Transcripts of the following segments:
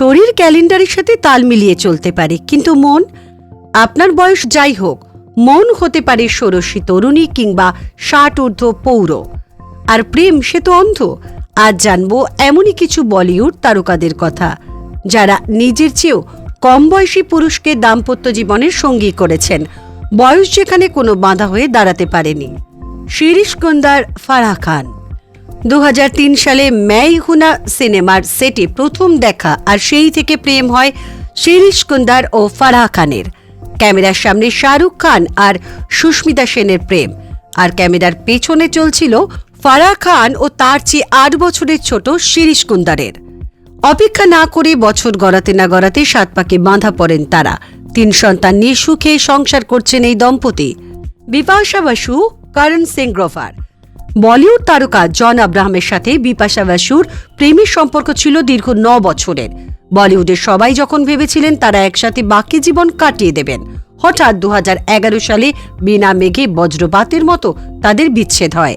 শরীর ক্যালেন্ডারের সাথে তাল মিলিয়ে চলতে পারে। কিন্তু মন? আপনার বয়স যাই হোক, মন হতে পারে ষোড়শী তরুণী কিংবা ষাট ঊর্ধ্ব পৌর। আর প্রেম, সে তো অন্ধ। আজ জানব এমনই কিছু বলিউড তারকাদের কথা, যারা নিজের চেয়েও কম বয়সী পুরুষকে দাম্পত্য জীবনের সঙ্গী করেছেন। বয়স যেখানে কোনো বাধা হয়ে দাঁড়াতে পারেনি। শিরিশ কুন্দার ফারাহ খান। দু হাজার তিন সালে ম্যাই হুনা সিনেমার সেটে প্রথম দেখা আর সেই থেকে প্রেম হয় শিরিশ কুন্দার ও ফারাহ খানের। ক্যামেরার সামনে শাহরুখ খান আর সুস্মিতা সেনের প্রেম। আর ক্যামেরার পেছনে চলছিল ফারাহ খান ও তার চেয়ে আট বছরের ছোট শিরিশ কুন্দারের। অপেক্ষা না করে বছর গড়াতে না গড়াতে সাত পাকে বাঁধা পড়েন তারা। তিন সন্তান নিয়ে সুখে সংসার করছেন এই দম্পতি। বিপাশা বাসু, করণ সিং গ্রোভার। বলিউড তারকা জন আব্রাহামের সাথে বিপাশা বাসুর প্রেমের সম্পর্ক ছিল দীর্ঘ ন বছরের। বলিউডের সবাই যখন ভেবেছিলেন তারা একসাথে বাকি জীবন কাটিয়ে দেবেন, হঠাৎ দু হাজার এগারো সালে বিনা মেঘে বজ্রপাতের মতো তাদের বিচ্ছেদ হয়।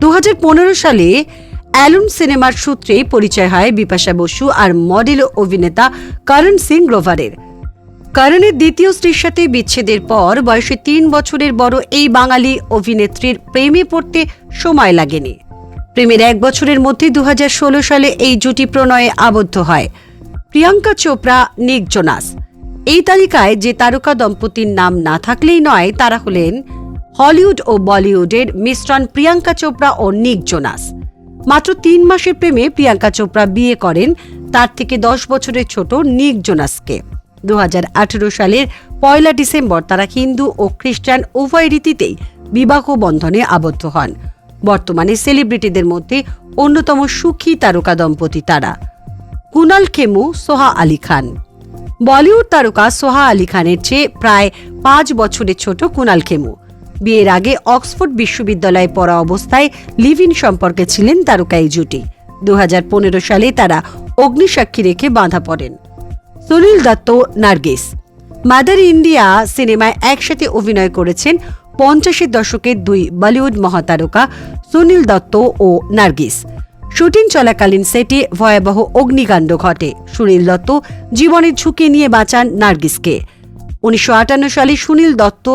দু হাজার পনেরো সালে অ্যালুন সিনেমার সূত্রে পরিচয় হয় বিপাশা বসু আর মডেল অভিনেতা করণ সিং গ্রোভারের। করণের দ্বিতীয় স্ত্রীর সাথে বিচ্ছেদের পর বয়সে তিন বছরের বড় এই বাঙালি অভিনেত্রীর প্রেমে পড়তে সময় লাগেনি। প্রেমের এক বছরের মধ্যে দু হাজার ষোলো সালে এই জুটি প্রণয়ে আবদ্ধ হয়। প্রিয়াঙ্কা চোপড়া, নিক জোনাস। এই তালিকায় যে তারকা দম্পতির নাম না থাকলেই নয়, তারা হলেন হলিউড ও বলিউডের মিশ্রণ প্রিয়াঙ্কা চোপড়া ও নিক জোনাস। মাত্র তিন মাসের প্রেমে প্রিয়াঙ্কা চোপড়া বিয়ে করেন, তার থেকে দশ বছরের ছোট নিক জোনাসকে। দু হাজার আঠেরো সালের পয়লা ডিসেম্বর তারা হিন্দু ও খ্রিস্টান উভয় রীতিতেই বিবাহ বন্ধনে আবদ্ধ হন। বর্তমানে সেলিব্রিটিদের মধ্যে অন্যতম সুখী তারকা দম্পতি তারা। কুনাল খেমু, সোহা আলী খান। বলিউড তারকা সোহা আলী খানের চেয়ে প্রায় পাঁচ বছরের ছোট কুনাল খেমু। বিয়ের আগে অক্সফোর্ড বিশ্ববিদ্যালয়ে পড়া অবস্থায় লিভ ইন সম্পর্কে ছিলেন তারকা এই জুটি। দু হাজার পনেরো সালে তারা অগ্নিসাক্ষী রেখে বাঁধা পড়েন। সুনীল দত্ত নার্গিস। মাদার ইন্ডিয়া সিনেমায় একসাথে অভিনয় করেছেন পঞ্চাশের দশকের দুই বলিউড মহাতারকা সুনীল দত্ত ও নার্গিস। শুটিং চলাকালীন সেটে ভয়াবহ অগ্নিকাণ্ড ঘটে। সুনীল দত্ত জীবনের ঝুঁকি নিয়ে বাঁচান নার্গিসকে। উনিশশো আটান্ন সালে সুনীল দত্ত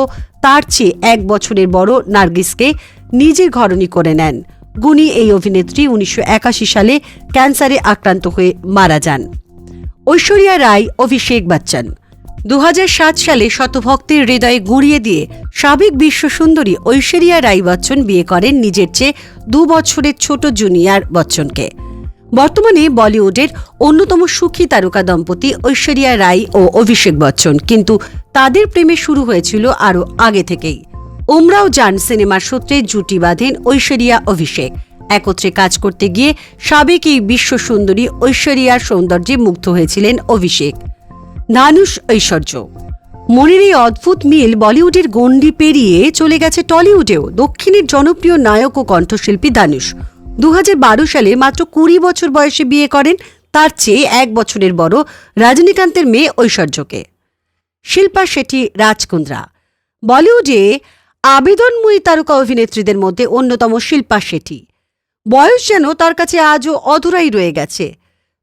তার চেয়ে এক বছরের বড় নার্গিসকে নিজের ঘরণী করে নেন। গুণী এই অভিনেত্রী উনিশশো একাশি সালে ক্যান্সারে আক্রান্ত হয়ে মারা যান। ঐশ্বরিয়া রায়, অভিষেক বচ্চন। দু হাজার সাত সালে শতভক্তের হৃদয়ে গুঁড়িয়ে দিয়ে সাবেক বিশ্ব সুন্দরী ঐশ্বরিয়া রায় বচ্চন বিয়ে করেন নিজের চেয়ে দু বছরের ছোট জুনিয়র বচ্চনকে। বর্তমানে বলিউডের অন্যতম সুখী তারকা দম্পতি ঐশ্বরিয়া রায় ও অভিষেক বচ্চন, কিন্তু তাদের প্রেমে শুরু হয়েছিল আরও আগে থেকেই। উমরাও যান সিনেমার সূত্রে জুটি বাঁধেন ঐশ্বরিয়া, অভিষেক। একত্রে কাজ করতে গিয়ে সাবেক এই বিশ্ব সুন্দরী ঐশ্বরিয়ার সৌন্দর্যে মুগ্ধ হয়েছিলেন অভিষেক। ধানুষ ঐশ্বর্য। মনের এই অদ্ভুত মিল বলিউডের গণ্ডি পেরিয়ে চলে গেছে টলিউডেও। দক্ষিণের জনপ্রিয় নায়ক ও কণ্ঠশিল্পী ধানুষ দু সালে মাত্র কুড়ি বছর বয়সে বিয়ে করেন, তার চেয়ে এক বছরের বড় রজনীকান্তের মেয়ে ঐশ্বর্যকে। শিল্পা শেঠি রাজকুন্দ্রা। বলিউডে আবেদনময়ী তারকা অভিনেত্রীদের মধ্যে অন্যতম শিল্পা শেঠি। বয়স যেন তার কাছে আজও অধুরাই রয়ে গেছে।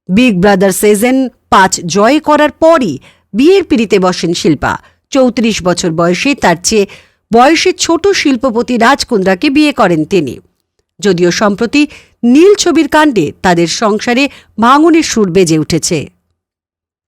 বিগ ব্রাদার সেজেন পাঁচ জয় করার পরই বিয়ের পিড়িতে বসেন শিল্পা। চৌত্রিশ বছর বয়সে তার চেয়ে বয়সে ছোট শিল্পপতি রাজকুন্দ্রাকে বিয়ে করেন তিনি। যদিও সম্প্রতি নীল ছবির কাণ্ডে তাদের সংসারে ভাঙনের সুর বেজে উঠেছে।